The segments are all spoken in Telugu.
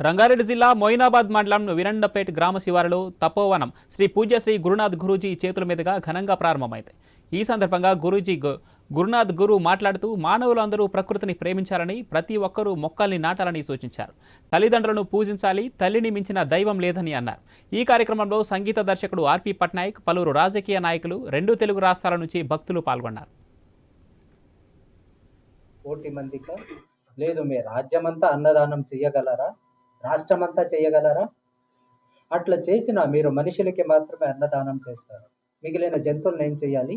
రంగారెడ్డి జిల్లా మొయినాబాద్ మండలం విరండపేట్ గ్రామ శివారులో తపోవనం శ్రీ పూజ్య శ్రీ గురునాథ్ గురూజీ చేతుల మీదుగా ఘనంగా ప్రారంభమైంది. ఈ సందర్భంగా గురూజీ గు- గురునాథ్ గురు మాట్లాడుతూ మానవులందరూ ప్రకృతిని ప్రేమించాలని ప్రతి ఒక్కరూ మొక్కల్ని నాటాలని సూచించారు. తల్లిదండ్రులను పూజించాలి తల్లిని మించిన దైవం లేదని అన్నారు. ఈ కార్యక్రమంలో సంగీత దర్శకుడు ఆర్పి పట్నాయక్ పలువురు రాజకీయ నాయకులు రెండు తెలుగు రాష్ట్రాల నుంచి భక్తులు పాల్గొన్నారు. కోటి మందికి లేదు మీ రాజ్యమంతా అన్నదానం చేయగలరా? రాష్ట్రమంతా చేయగలరా? అట్లా చేసిన మీరు మనుషులకి మాత్రమే అన్నదానం చేస్తారు. మిగిలిన జంతువులను ఏం చేయాలి?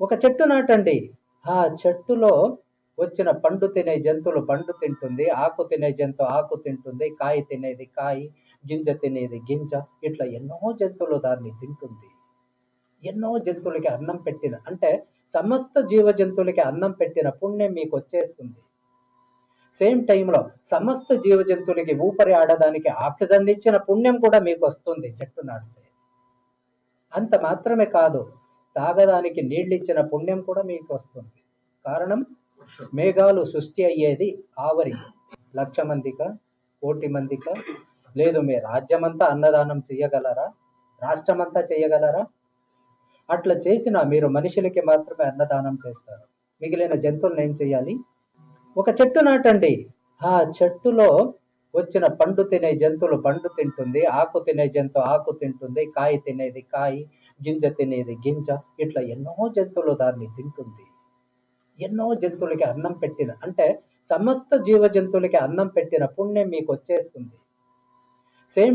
ఒక చెట్టు నాటండి. ఆ చెట్టులో వచ్చిన పండు తినే జంతువులు పండు తింటుంది ఆకు తినే జంతువు ఆకు తింటుంది కాయ తినేది కాయ గింజ తినేది గింజ. ఇట్లా ఎన్నో జంతువులు దాన్ని తింటుంది. ఎన్నో జంతువులకి అన్నం పెట్టిన అంటే సమస్త జీవ జంతువులకి అన్నం పెట్టిన పుణ్యం మీకు వచ్చేస్తుంది. సేమ్ టైంలో సమస్త జీవ జంతువులకి ఊపిరి ఆడడానికి ఆక్సిజన్ ఇచ్చిన పుణ్యం కూడా మీకు వస్తుంది చెట్టు నాటితే. అంత మాత్రమే కాదు తాగడానికి నీళ్ళు ఇచ్చిన పుణ్యం కూడా మీకు వస్తుంది. కారణం? మేఘాలు సృష్టి అయ్యేది ఆవరి. లక్ష మందిక? కోటి మందిక? లేదు మీ రాజ్యమంతా అన్నదానం చేయగలరా రాష్ట్రమంతా చేయగలరా అట్లా చేసిన మీరు మనుషులకి మాత్రమే అన్నదానం చేస్తారు. మిగిలిన జంతువులను ఏం చేయాలి ఒక చెట్టు నాటండి. ఆ చెట్టులో వచ్చిన పండు తినే జంతువులు పండు తింటుంది. ఆకు తినే జంతువు ఆకు తింటుంది. కాయ తినేది కాయ గింజ తినేది గింజ. ఇట్లా ఎన్నో జంతువులు దాన్ని తింటుంది. ఎన్నో జంతువులకి అన్నం పెట్టిన అంటే సమస్త జీవ జంతువులకి అన్నం పెట్టిన పుణ్యం మీకు వచ్చేస్తుంది. సేమ్